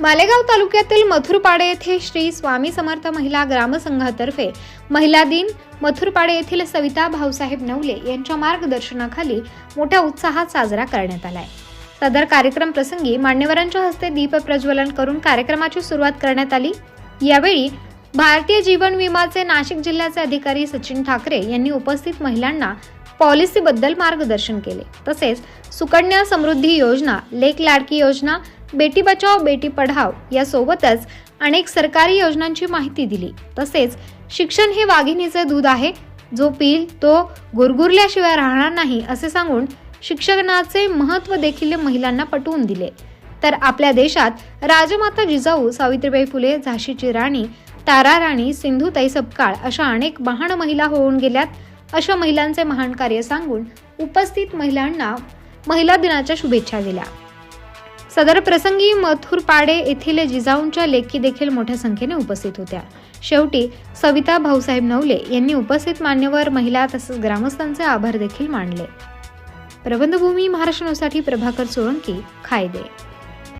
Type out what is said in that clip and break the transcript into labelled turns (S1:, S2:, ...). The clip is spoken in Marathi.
S1: मालेगाव तालुक्यातील मथुरपाडे येथे श्री स्वामी समर्थ महिला ग्रामसंघातर्फे महिला दिन मथुरपाडे येथील सविता भाऊसाहेब नवले यांच्या मार्गदर्शनाखाली मोठ्या उत्साहात साजरा करण्यात आलाय. सदर कार्यक्रम प्रसंगी मान्यवरांच्या हस्ते दीप प्रज्वलन करून कार्यक्रमाची सुरुवात करण्यात आली. यावेळी भारतीय जीवन विमाचे नाशिक जिल्ह्याचे अधिकारी सचिन ठाकरे यांनी उपस्थित महिलांना पॉलिसीबद्दल मार्गदर्शन केले. तसेच सुकन्या समृद्धी योजना लेक लाडकी योजना बेटी बचाव बेटी पढाव यासोबतच अनेक सरकारी योजनांची माहिती दिली. तसेच शिक्षण हे वाघिणीचे दूध आहे. जो पील तो गुरगुरल्याशिवाय राहणार नाही असे सांगून शिक्षणाचे महत्त्व देखील महिलांना पटवून दिले. तर आपल्या देशात राजमाता जिजाऊ सावित्रीबाई फुले झाशीची राणी तारा राणी सिंधुताई सपकाळ अशा अनेक महान महिला होऊन गेल्यात अशा महिलांचे महान कार्य सांगून उपस्थित महिलांना महिला दिनाच्या शुभेच्छा दिल्या. सदर प्रसंगी मथुरपाडे येथील जिजाऊंच्या लेखी देखील मोठ्या संख्येने उपस्थित होत्या. शेवटी सविता भाऊसाहेब नवले यांनी उपस्थित मान्यवर महिला तसंच ग्रामस्थांचे आभार देखील मानले. प्रबंधभूमी महाराष्ट्रासाठी प्रभाकर सोळंकी खायदे.